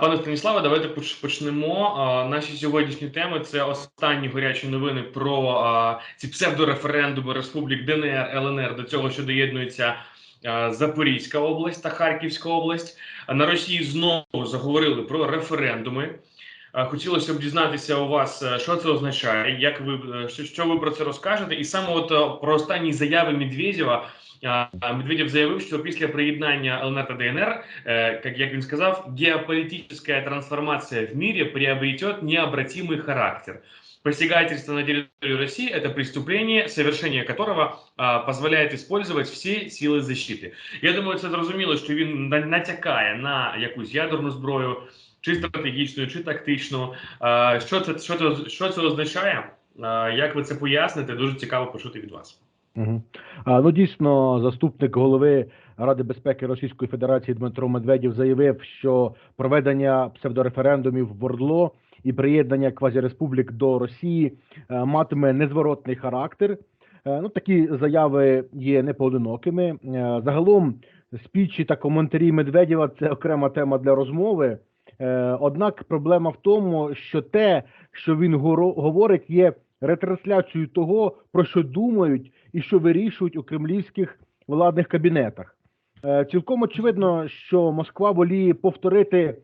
Пане Станіславе, давайте почнемо. Наші сьогоднішні теми це останні гарячі новини про ці псевдореферендуми республік ДНР, ЛНР. До цього що доєднується Запорізька область та Харківська область. На Росії знову заговорили про референдуми. Хотілося б дізнатися у вас, е, що це означає, як ви е, що, що ви про це розкажете, і саме от е, про останні заяви Медведєва. А, а, Медведєв заявив, що після приєднання ЛНР та ДНР э, как, як він сказав, геополитическая трансформация в мире приобретет необратимый характер. Посягательство на территорию России – это преступление, совершение которого а, позволяет использовать всі сили защиты. Я думаю, це зрозуміло, що він на- натякає на якусь ядерну зброю, чи стратегічну, чи тактичну. А, що, це, що, це, що це означає? А, як ви це поясните? Дуже цікаво почути від вас. Угу. А, ну дійсно, заступник голови Ради безпеки Російської Федерації Дмитро Медведєв заявив, що проведення псевдореферендумів в Ордло і приєднання квазіреспублік до Росії е, матиме незворотний характер. Е, ну такі заяви є непоодинокими. Е, загалом спічі та коментарі Медведєва це окрема тема для розмови. Однак проблема в тому, що те, що він говорить, є ретрансляцією того, про що думають і що вирішують у кремлівських владних кабінетах. Е, Цілком очевидно, що Москва воліє повторити е,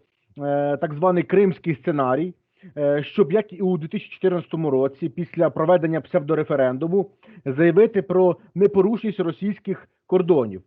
так званий кримський сценарій, е, щоб як і у 2014 році, після проведення псевдореферендуму, заявити про непорушність російських кордонів.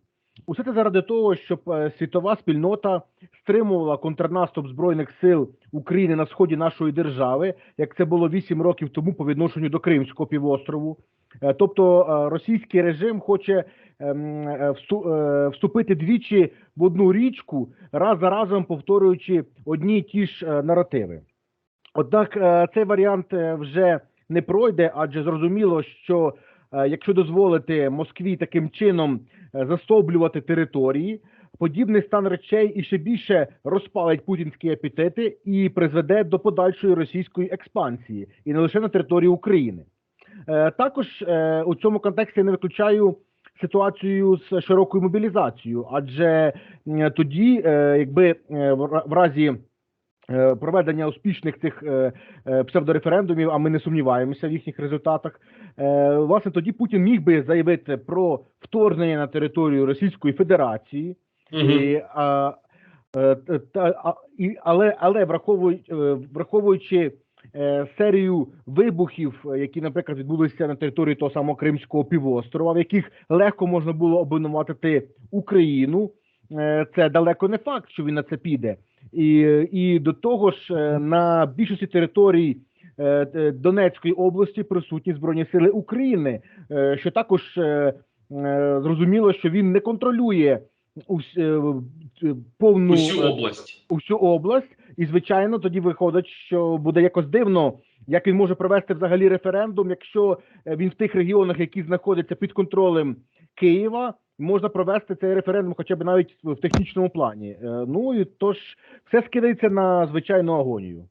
Усе це заради того, щоб е, світова спільнота стримувала контрнаступ збройних сил України на сході нашої держави, як це було 8 років тому по відношенню до Кримського півострову. Е, Тобто е, російський режим хоче ем, всту- вступити двічі в одну річку, раз за разом повторюючи одні й ті ж наративи. Однак цей варіант вже не пройде, адже зрозуміло, що якщо дозволити Москві таким чином застовблювати території, подібний стан речей і ще більше розпалить путінські апетити і призведе до подальшої російської експансії, і не лише на території України. Е, Також е, у цьому контексті не виключаю ситуацію з широкою мобілізацією, адже тоді, е, якби е, в разі е, проведення успішних цих е, е, псевдореферендумів, а ми не сумніваємося в їхніх результатах. е, Власне, тоді Путін міг би заявити про вторгнення на територію Російської Федерації, і, а, е, та, а, і, але, але враховуючи, е, враховуючи е, серію вибухів, е, які, наприклад, відбулися на території того самого Кримського півострова, в яких легко можна було обвинуватити Україну, е, це далеко не факт, що він на це піде. І, і до того ж, е, на більшості територій е, Донецької області присутні збройні сили України, е, що також е, е, зрозуміло, що він не контролює е, е, повну Усю е, область. усю область, і звичайно, тоді виходить, що буде якось дивно, як він може провести взагалі референдум, якщо е, він в тих регіонах, які знаходяться під контролем Києва, можна провести цей референдум, хоча б навіть в технічному плані. Е, Ну і тож все скидається на звичайну агонію.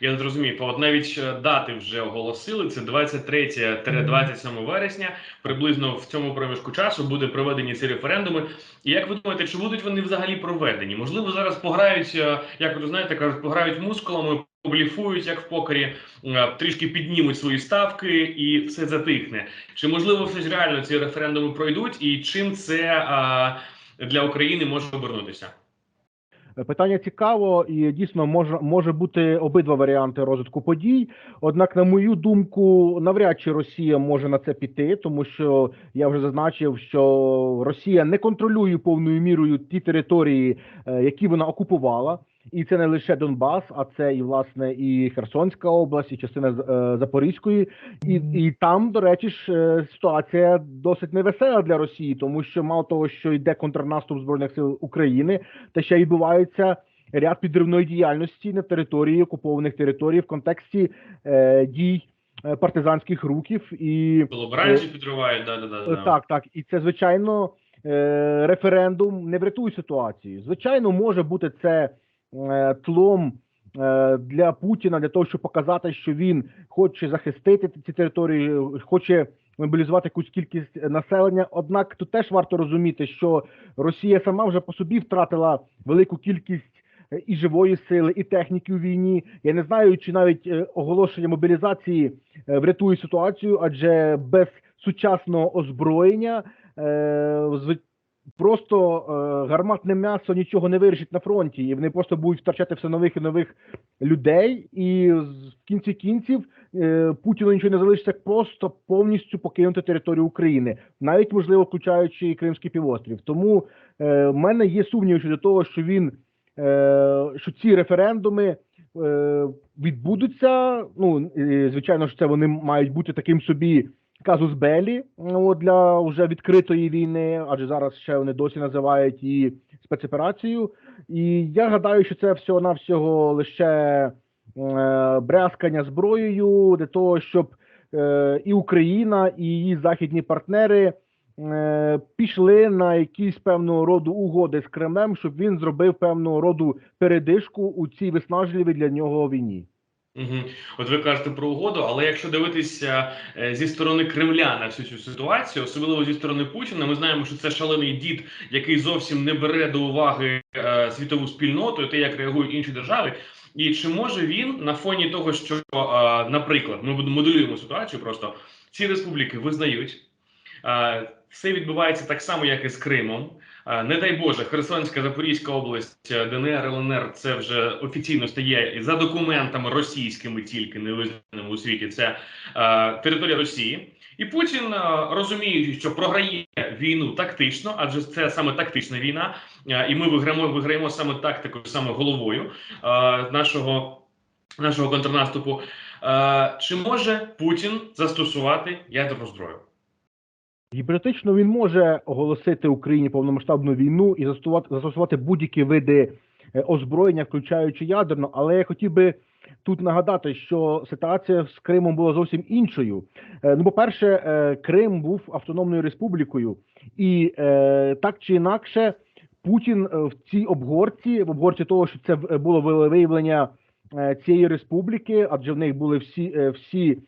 Я зрозумів. От навіть е, дати вже оголосили. Це 23-27 вересня. Приблизно в цьому проміжку часу буде проведені ці референдуми. І як ви думаєте, чи будуть вони взагалі проведені? Можливо, зараз пограють, е, як ви знаєте, кажуть, пограють мускулами, обліфують як в покері, е, трішки піднімуть свої ставки і все затихне. Чи можливо все ж реально ці референдуми пройдуть, і чим це е, для України може обернутися? Питання цікаво, і дійсно може, може бути обидва варіанти розвитку подій. Однак, на мою думку, навряд чи Росія може на це піти, тому що я вже зазначив, що Росія не контролює повною мірою ті території, е, які вона окупувала. І це не лише Донбас, а це і власне і Херсонська область, і частина е, Запорізької, і, і там, до речі, ж е, ситуація досить невесела для Росії, тому що мало того, що йде контрнаступ збройних сил України, та ще й відбувається ряд підривної діяльності на території окупованих територій в контексті е, дій е, партизанських рухів і Колаборанців підривають, да, да, да. Так, так. І це, звичайно, е, референдум не врятує ситуацію. Звичайно, може бути це тлом е, для Путіна для того, щоб показати, що він хоче захистити ці території, хоче мобілізувати якусь кількість населення. Однак тут теж варто розуміти, що Росія сама вже по собі втратила велику кількість е, і живої сили, і техніки у війні. Я не знаю, чи навіть е, оголошення мобілізації е, врятує ситуацію, адже без сучасного озброєння е, просто е, гарматне м'ясо нічого не вирішить на фронті, і вони просто будуть втрачати все нових і нових людей. І в кінці кінців е, Путіну нічого не залишиться просто повністю покинути територію України, навіть можливо включаючи і Кримський півострів. Тому е, в мене є сумніви щодо того, що він е, що ці референдуми е, відбудуться. Ну звичайно ж, це вони мають бути таким собі казус белі ну, для вже відкритої війни, адже зараз ще вони досі називають її спецоперацією. І я гадаю, що це всього навсього лише е, брязкання зброєю для того, щоб е, і Україна, і її західні партнери е, пішли на якісь певного роду угоди з Кремлем, щоб він зробив певного роду передишку у цій виснажливій для нього війні. От ви кажете про угоду, але якщо дивитися е, зі сторони Кремля на всю цю ситуацію, особливо зі сторони Путіна, ми знаємо, що це шалений дід, який зовсім не бере до уваги е, світову спільноту і те, як реагують інші держави. І чи може він на фоні того, що, е, наприклад, ми моделюємо ситуацію, просто ці республіки визнають. Все відбувається так само, як і з Кримом. Не дай Боже, Херсонська, Запорізька область, е, ДНР, ЛНР це вже офіційно стає за документами російськими, тільки не визнаними у світі. Це е, територія Росії. І Путін, е, розуміючи, що програє війну тактично, адже це саме тактична війна, е, і ми виграємо, виграємо саме тактикою, саме головою е, нашого, нашого контрнаступу. Е, чи може Путін застосувати ядерну зброю? Гіпотетично він може оголосити Україні повномасштабну війну і застосувати, застосувати будь-які види е, озброєння, включаючи ядерну. Але я хотів би тут нагадати, що ситуація з Кримом була зовсім іншою. Е, Ну, по-перше, е, Крим був автономною республікою, і так чи інакше, Путін в цій обгорці, в обгорці того, що це було виявлення цієї республіки, адже в них були всі всі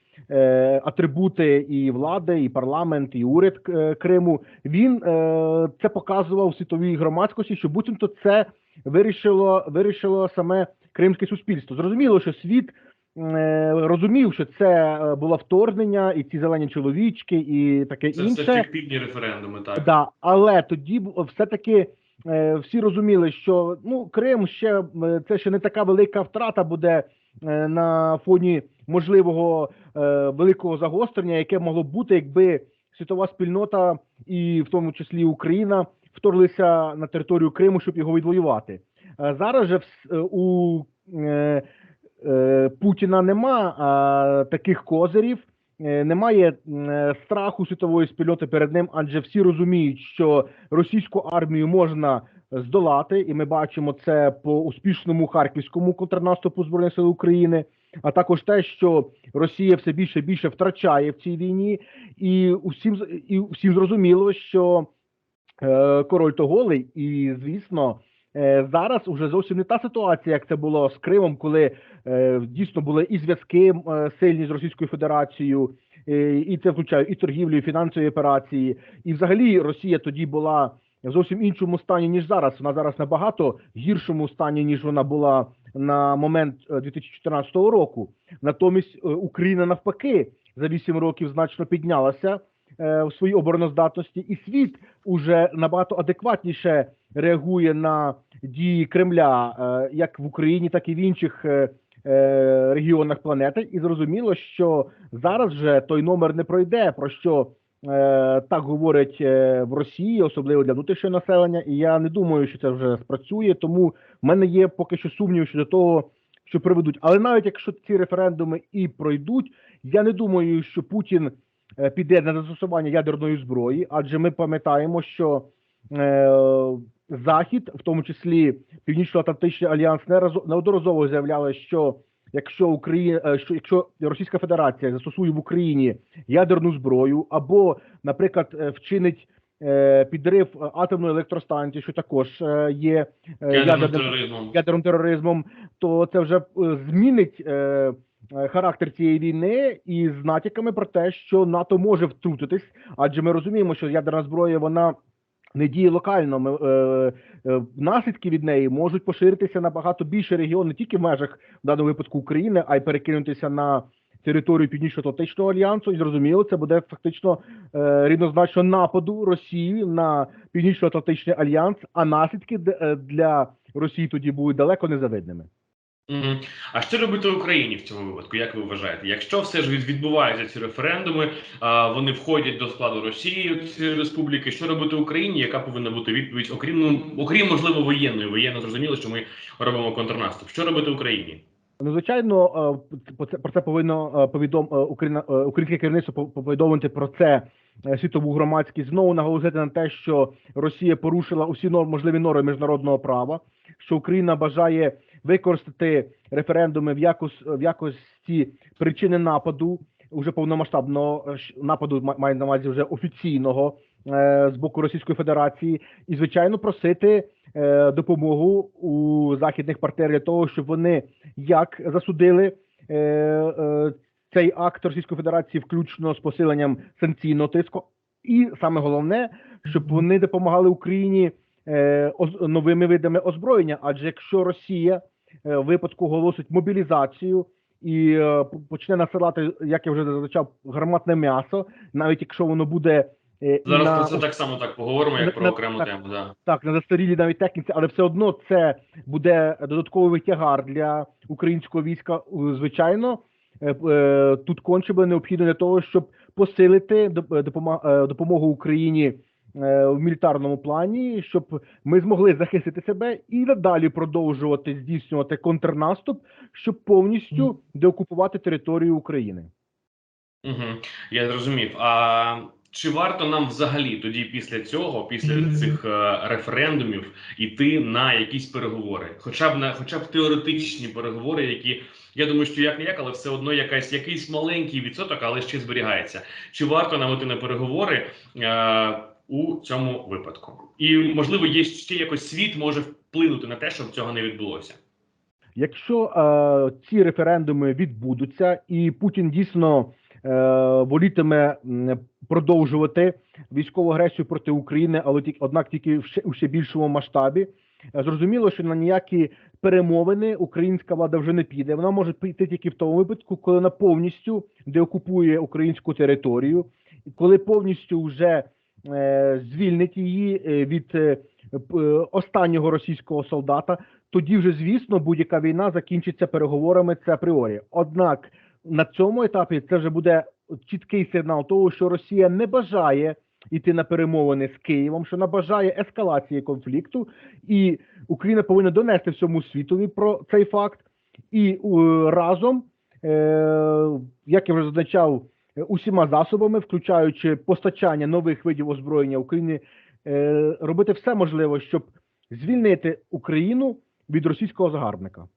атрибути і влади, і парламент, і уряд е, Криму. Він е, це показував світовій громадськості, що буцімто це вирішило, вирішило саме кримське суспільство. Зрозуміло, що світ е, розумів, що це е, було вторгнення, і ці зелені чоловічки, і таке Це інше. все фіктивні референдуми, так. Да, але тоді б- все-таки е, всі розуміли, що ну Крим ще е, це ще не така велика втрата буде е, на фоні можливого е, великого загострення, яке могло бути, якби світова спільнота і в тому числі Україна вторглися на територію Криму, щоб його відвоювати. Е, зараз же е, у е, е, Путіна нема е, таких козирів. Е, Немає е, страху світової спільноти перед ним, адже всі розуміють, що російську армію можна здолати, і ми бачимо це по успішному харківському контрнаступу збройних сил України, а також те, що Росія все більше і більше втрачає в цій війні, і усім і всім зрозуміло, що е, король то голий, і звісно. е, Зараз уже зовсім не та ситуація, як це було з Кримом, коли е, дійсно були і зв'язки е, сильні з Російською Федерацією, е, і це включає і торгівлю, і фінансові операції. І взагалі Росія тоді була в зовсім іншому стані, ніж зараз. Вона зараз набагато гіршому стані, ніж вона була на момент е, 2014 року. Натомість е, Україна навпаки за 8 років значно піднялася е, в своїй обороноздатності, і світ уже набагато адекватніше реагує на дії Кремля, е, як в Україні, так і в інших е, е, регіонах планети. І зрозуміло, що зараз вже той номер не пройде, про що е, так говорять е, в Росії, особливо для внутрішнього населення. І я не думаю, що це вже спрацює. Тому в мене є поки що сумнів щодо того, що приведуть. Але навіть якщо ці референдуми і пройдуть, я не думаю, що Путін е, піде на застосування ядерної зброї, адже ми пам'ятаємо, що е, Захід, в тому числі Північно-Атлантичний альянс, неодноразово заявляли, що якщо Україна, е, що якщо Російська Федерація застосує в Україні ядерну зброю, або, наприклад, е, вчинить е, підрив атомної електростанції, що також є Ядерним ядерним тероризмом. ядерним тероризмом, то це вже змінить характер цієї війни і з натяками про те, що НАТО може втрутитись, адже ми розуміємо, що ядерна зброя вона не діє локально, ми, е, е, наслідки від неї можуть поширитися на багато більше регіон, не тільки в межах в даному випадку України, а й перекинутися на територію Північно-Атлантичного альянсу. І зрозуміло, це буде фактично е, рівнозначно нападу Росії на Північно-Атлантичний альянс, а наслідки е, для Росії тоді будуть далеко незавидними. А що робити Україні в цьому випадку? Як ви вважаєте? Якщо все ж відбуваються ці референдуми, вони входять до складу Росії цієї республіки. Що робити Україні? Яка повинна бути відповідь? Окрім ну, окрім можливо воєнної, воєнно зрозуміло, що ми робимо контрнаступ. Що робити Україні? Ну, звичайно, е, про це повинно е, повідом е, Україна українське керівництво пов- повідомити про це світову громадськість. Знову наголосити на те, що Росія порушила усі норм, можливі норми міжнародного права, що Україна бажає використати референдуми в якось в якості причини нападу уже повномасштабного е, нападу ма- маю на увазі вже офіційного е, з боку Російської Федерації, і звичайно просити е, допомогу у західних партнерів для того, щоб вони як засудили цей акт Російської Федерації, включно з посиленням санкційного тиску, і саме головне, щоб вони допомагали Україні новими видами озброєння. Адже якщо Росія е, в випадку оголосить мобілізацію і е, почне насилати, як я вже зазначав, гарматне м'ясо, навіть якщо воно буде е, Зараз на про це так само так поговоримо, на- як про окрему так. тему. Да. так, на застарілій навіть техніці, але все одно це буде додатковий тягар для українського війська. Е, Звичайно, е, е, тут конче буде необхідно для того, щоб посилити доп- е, е, допомогу Україні е, в мілітарному плані, щоб ми змогли захистити себе і надалі продовжувати здійснювати контрнаступ, щоб повністю деокупувати територію України. Угу. Я зрозумів. А чи варто нам взагалі тоді після цього, після цих е, референдумів, іти на якісь переговори? Хоча б на хоча б теоретичні переговори, які я думаю, що як не як, але все одно якась якийсь маленький відсоток, але ще зберігається. Чи варто нам іти на переговори е, у цьому випадку? І можливо, є ще якось світ може вплинути на те, щоб цього не відбулося. Якщо е, ці референдуми відбудуться, і Путін дійсно е, волітиме продовжувати військову агресію проти України, але тільки однак тільки в ще, у ще більшому масштабі, е, зрозуміло, що на ніякі перемовини українська влада вже не піде. Вона може піти тільки в тому випадку, коли вона повністю деокупує українську територію, коли повністю вже звільнить її е, від е, е, останнього російського солдата тоді вже звісно будь-яка війна закінчиться переговорами. Це апріорі. Однак на цьому етапі це вже буде чіткий сигнал того, що Росія не бажає йти на перемовини з Києвом, що вона бажає ескалації конфлікту, і Україна повинна донести всьому світові про цей факт. І е, разом, е, як я вже зазначав, е, усіма засобами, включаючи постачання нових видів озброєння України, е, робити все можливе, щоб звільнити Україну від російського загарбника.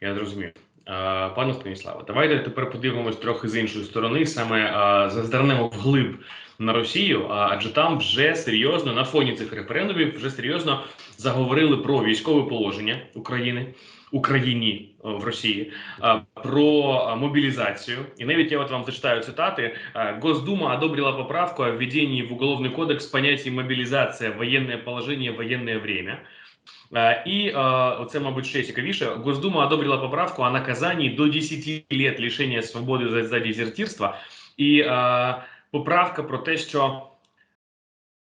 Я зрозумів. Е, Пане Станіславе, давайте тепер подивимось трохи з іншої сторони, саме е, зазирнемо вглиб на Росію, адже там вже серйозно на фоні цих референдумів вже серйозно заговорили про військове положення України Україні е, в Росії, про мобілізацію. І навіть я от вам зачитаю цитати. Госдума одобрила поправку о введении в Уголовный кодекс понятий мобилизация, военное положение, военное время. Е, І е, оце, мабуть, ще цікавіше. Госдума одобрила поправку о наказанні до 10 лет лишення свободи за, за дезертирство. І е, поправка про те, що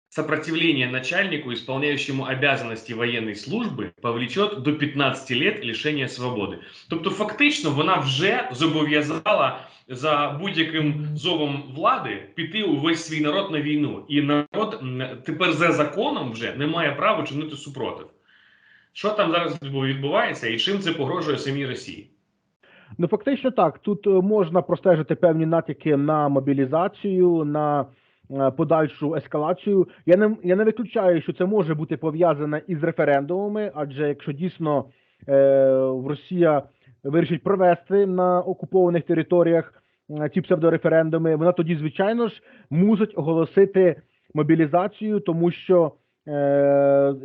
сопротивление начальнику, исполняющему обязанности воєнної служби, повлечет до 15 лет лишення свободи. Тобто, фактично, вона вже зобов'язала за будь-яким зовом влади піти увесь свій народ на війну, і народ тепер за законом вже не має права чинити супротив. Що там зараз відбувається, і чим це погрожує самій Росії? Ну фактично так. Тут е, можна простежити певні натяки на мобілізацію, на е, подальшу ескалацію. Я не я не виключаю, що це може бути пов'язане із референдумами, адже якщо дійсно е, Росія вирішить провести на окупованих територіях е, ці псевдореферендуми, вона тоді, звичайно ж, мусить оголосити мобілізацію, тому що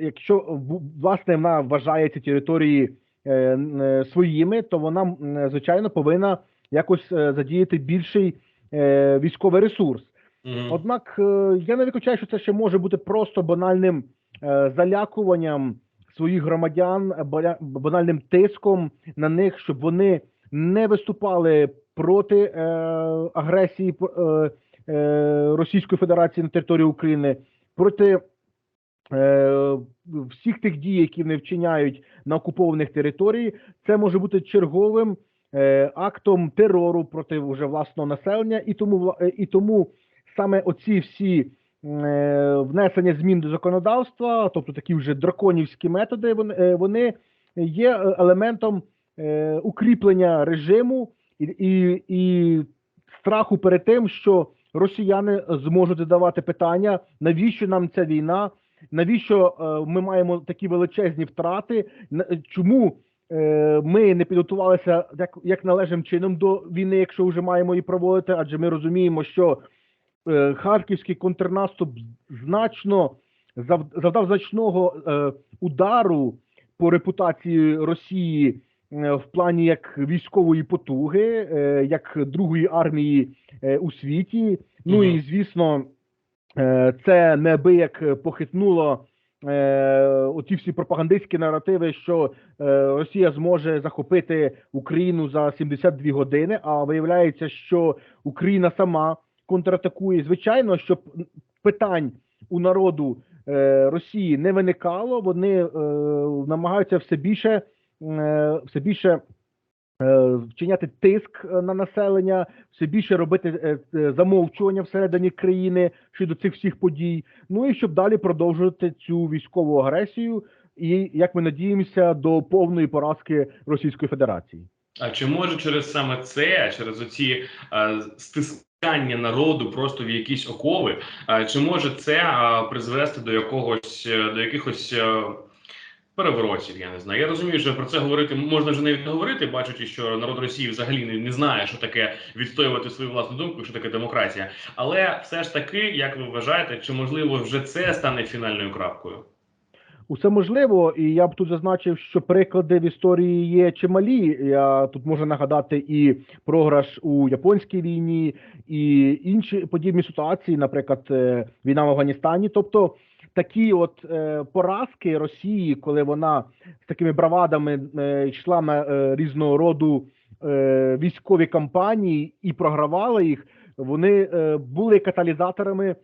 якщо власне вона вважає ці території е, е, своїми, то вона звичайно повинна якось е, задіяти більший е, військовий ресурс. Мгм. Однак е, я не виключаю, що це ще може бути просто банальним е, залякуванням своїх громадян, е, банальним тиском на них, щоб вони не виступали проти е, агресії е, е, Російської Федерації на території України, проти е, всіх тих дій, які вони вчиняють на окупованих територіях. Це може бути черговим е, актом терору проти вже власного населення, і тому е, і тому саме оці всі е, внесення змін до законодавства, тобто такі вже драконівські методи, вони, е, є е, елементом е, укріплення режиму і, і, і страху перед тим, що росіяни зможуть задавати питання, навіщо нам ця війна, навіщо е, ми маємо такі величезні втрати, на- чому е, ми не підготувалися як, як належним чином до війни, якщо вже маємо її проводити, адже ми розуміємо, що е, харківський контрнаступ значно зав, завдав значного е, удару по репутації Росії е, в плані як військової потуги, е, як другої армії е, у світі. Ну і звісно, е, це неабияк похитнуло. Е, оті всі пропагандистські наративи, що е, Росія зможе захопити Україну за 72 години. А виявляється, що Україна сама контратакує. Звичайно, щоб питань у народу е, Росії не виникало. Вони е, намагаються все більше, е, все більше. Е, Вчиняти тиск е, на населення, все більше робити е, замовчування всередині країни щодо цих всіх подій. Ну і щоб далі продовжувати цю військову агресію, і як ми надіємося, до повної поразки Російської Федерації. А чи може через саме це, через оці е, стискання народу просто в якісь окови, е, чи може це е, призвести до якогось до якихось е, переворотів? Я не знаю. Я розумію, що про це говорити можна вже навіть не говорити, бачачи, що народ Росії взагалі не, не знає, що таке відстоювати свою власну думку, що таке демократія. Але все ж таки, як ви вважаєте, чи можливо вже це стане фінальною крапкою? Усе можливо, і я б тут зазначив, що приклади в історії є чималі. Я тут можу нагадати і програш у японській війні, і інші подібні ситуації, наприклад, е, війна в Афганістані. Тобто такі от е, поразки Росії, коли вона з такими бравадами е, йшла на е, різного роду військові кампанії і програвала їх, вони були каталізаторами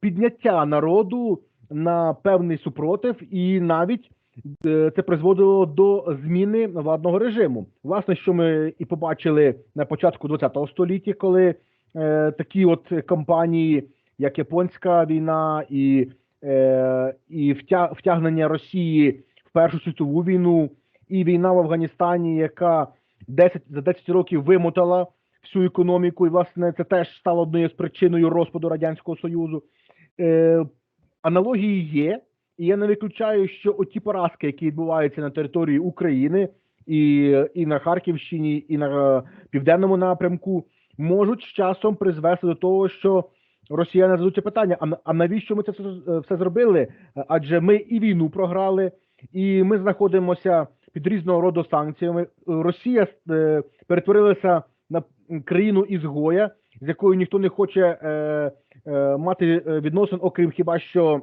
підняття народу на певний супротив, і навіть це призводило до зміни владного режиму. Власне, що ми і побачили на початку ХХ століття, коли такі от кампанії, як японська війна, і, е, і втя- втягнення Росії в Першу світову війну, і війна в Афганістані, яка 10, за 10 років вимотала всю економіку, і власне це теж стало однією з причиною розпаду радянського союзу. Е, аналогії є, і я не виключаю, що оті поразки, які відбуваються на території України і, і на Харківщині, і на е, південному напрямку, можуть з часом призвести до того, що росіяни зададуться питання: а, навіщо ми це все, зробили? Адже ми і війну програли, і ми знаходимося під різного роду санкціями. Росія е, перетворилася на країну ізгоя, з якою ніхто не хоче е, е, мати відносин, окрім хіба що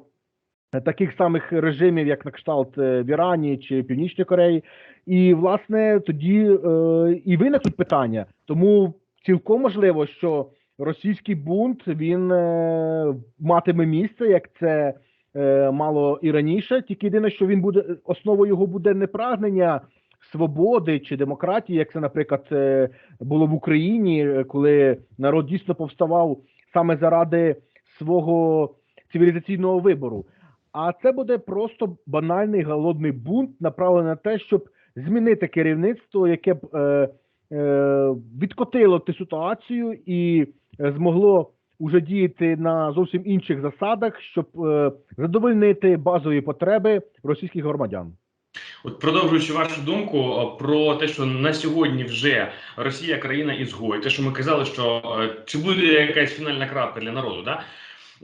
таких самих режимів, як на кшталт в Ірані чи Північній Кореї. І власне тоді і виникнуть питання. Тому цілком можливо, що російський бунт він е, матиме місце, як це е, мало і раніше. Тільки єдине, що він буде основою його буде не прагнення свободи чи демократії, як це, наприклад, е, було в Україні, коли народ дійсно повставав саме заради свого цивілізаційного вибору. А це буде просто банальний голодний бунт, направлений на те, щоб змінити керівництво, яке б е, е, відкотило ту ситуацію і змогло уже діяти на зовсім інших засадах, щоб е, задовольнити базові потреби російських громадян. От продовжуючи вашу думку про те, що на сьогодні вже Росія країна ізгой, те, що ми казали, що е, чи буде якась фінальна крапка для народу, да?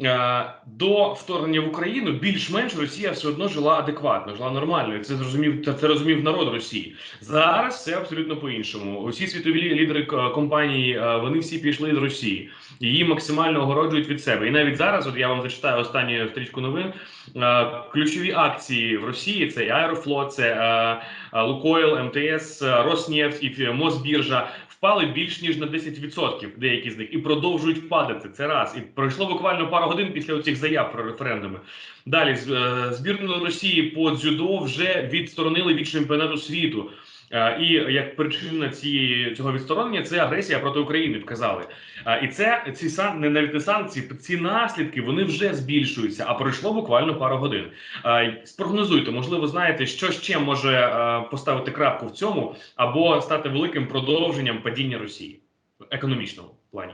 Е, до вторгнення в Україну більш-менш Росія все одно жила адекватно, жила нормально. Це зрозумів це, це розумів народ Росії. Зараз все абсолютно по-іншому. Усі світові лідери компанії е, вони всі пішли з Росії. Її максимально огороджують від себе. І навіть зараз, от я вам зачитаю останню стрічку новин. е, Ключові акції в Росії це і Аерофлот, це Лукойл, МТС, е, Роснефть і Мосбіржа впали більш ніж на 10% деякі з них і продовжують падати. Це раз. І пройшло буквально пару годин після цих заяв про референдуми. Далі е, збірну Росії по дзюдо вже відсторонили від чемпіонату світу. Е, І як причина цієї цього відсторонення це агресія проти України. Вказали. Е, І це ці сан не навіть не санкції, ці наслідки вони вже збільшуються. А пройшло буквально пару годин. Е, Спрогнозуйте, можливо, знаєте, що ще може поставити крапку в цьому або стати великим продовженням падіння Росії в економічному плані.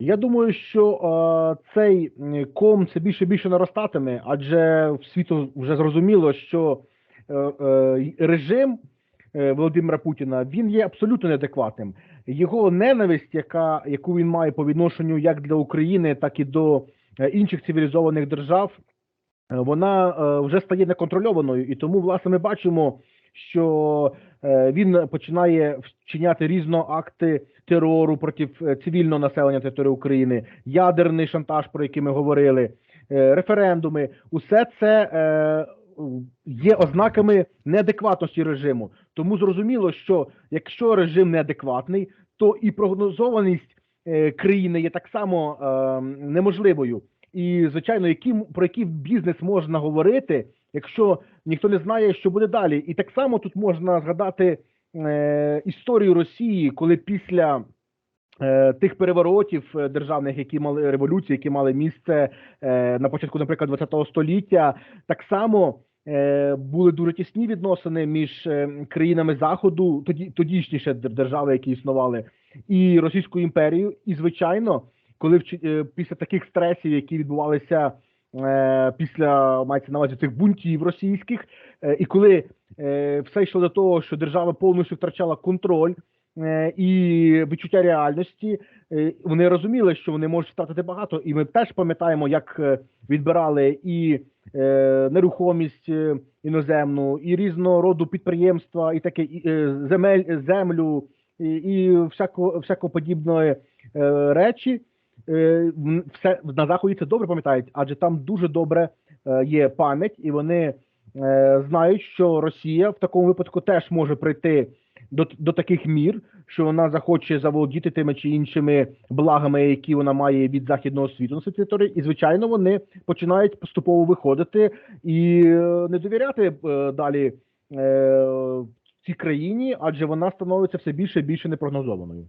Я думаю, що е, цей ком це більше більше наростатиме, адже в світу вже зрозуміло, що е, е, режим Володимира Путіна. Він є абсолютно неадекватним. Його ненависть, яка яку він має по відношенню як до України, так і до е, інших цивілізованих держав, е, вона е, вже стає неконтрольованою, і тому, власне, ми бачимо, що е, він починає вчиняти різно акти терору проти е, цивільного населення території України, ядерний шантаж, про який ми говорили, е, референдуми, усе це е, є ознаками неадекватності режиму. Тому зрозуміло, що якщо режим неадекватний, то і прогнозованість е, країни є так само е, неможливою. І звичайно, які про який бізнес можна говорити, якщо ніхто не знає, що буде далі. І так само тут можна згадати е, історію Росії, коли після е, тих переворотів е, державних, які мали революції, які мали місце е, на початку, наприклад, ХХ століття, так само були дуже тісні відносини між е, країнами заходу, тоді тодішніше держави, які існували, і Російською імперією. І звичайно, коли вчи- е, після таких стресів, які відбувалися е, після мається на увазі цих бунтів російських, е, і коли е, все йшло до того, що держава повністю втрачала контроль е, і відчуття реальності, е, вони розуміли, що вони можуть втратити багато, і ми теж пам'ятаємо, як е, відбирали і е, нерухомість е, іноземну, і різного роду підприємства, і таке е, земель, землю, і, і всяко, всяко подібної е, речі. Е, все на заході це добре пам'ятають, адже там дуже добре е, є пам'ять, і вони е, знають, що Росія в такому випадку теж може прийти до, до таких мір, що вона захоче заволодіти тими чи іншими благами, які вона має від західного світу на своїй території, і звичайно вони починають поступово виходити і е, не довіряти е, далі е, цій країні, адже вона становиться все більше і більше непрогнозованою.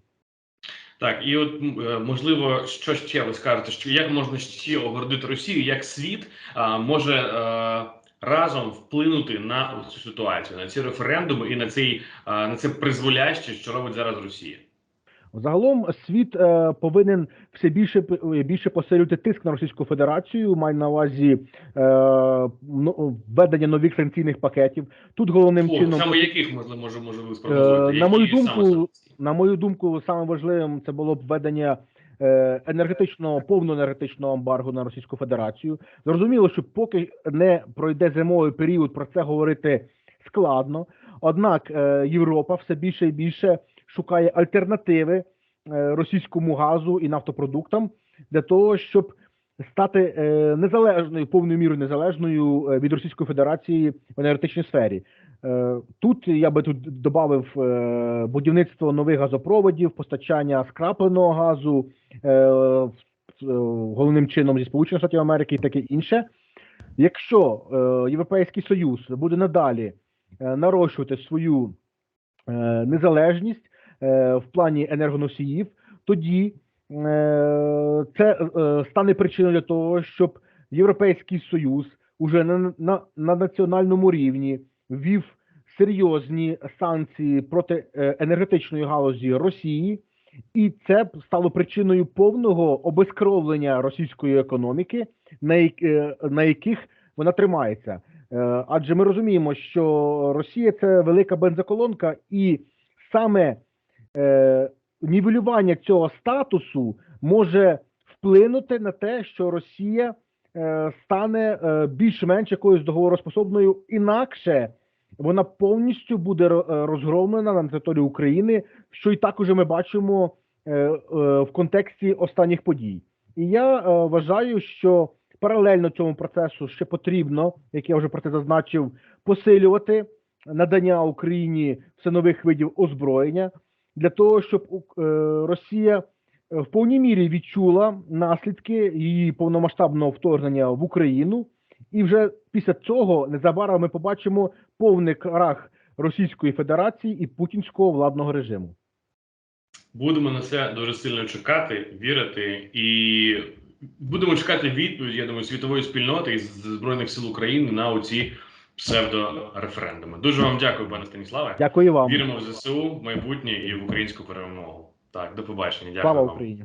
Так, і от можливо, що ще ви скажете, що як можна ще огордити Росію, як світ а, може е, разом вплинути на цю ситуацію, на ці референдуми і на цей на це призволяще, що робить зараз Росія. Загалом світ е, повинен все більше п- більше посилювати тиск на Російську Федерацію. Маю на увазі е, ну, введення нових санкційних пакетів. Тут головним О, чином саме яких можливо, може, може ви? Е, на мою Які саме думку, на мою думку, саме важливим це було б введення е, енергетичного повного енергетичного ембарго на Російську Федерацію. Зрозуміло, що поки не пройде зимовий період, про це говорити складно. Однак е, Європа все більше і більше шукає альтернативи е, російському газу і нафтопродуктам для того, щоб стати е, незалежною повною мірою незалежною е, від Російської Федерації в енергетичній сфері. Е, Тут я би тут додав будівництво нових газопроводів, постачання скрапленого газу е, е, головним чином зі Сполучених Штатів Америки і таке інше. Якщо е, Європейський Союз буде надалі е, нарощувати свою е, незалежність е, в плані енергоносіїв, тоді е, це е, стане причиною для того, щоб Європейський Союз уже на, на, на національному рівні ввів серйозні санкції проти е, енергетичної галузі Росії, і це стало причиною повного обезкровлення російської економіки, на, е, яких вона тримається. Е, Адже ми розуміємо, що Росія це велика бензоколонка, і саме нівелювання цього статусу може вплинути на те, що Росія стане більш-менш якоюсь договороспособною, інакше вона повністю буде е, розгромлена на території України, що і так уже ми бачимо е, е, в контексті останніх подій. І я вважаю, що паралельно цьому процесу ще потрібно, як я вже про це зазначив, посилювати надання Україні все нових видів озброєння для того, щоб Росія в повній мірі відчула наслідки її повномасштабного вторгнення в Україну, і вже після цього незабаром ми побачимо повний крах Російської Федерації і путінського владного режиму. Будемо на це дуже сильно чекати, вірити і будемо чекати відповідь, я думаю, світової спільноти і збройних сил України на оці псевдореферендуми. Дуже вам дякую, пане Станіславе. Дякую вам. Віримо в ЗСУ, в майбутнє і в українську перемогу. Так, до побачення. Дякую Слава вам. Україні.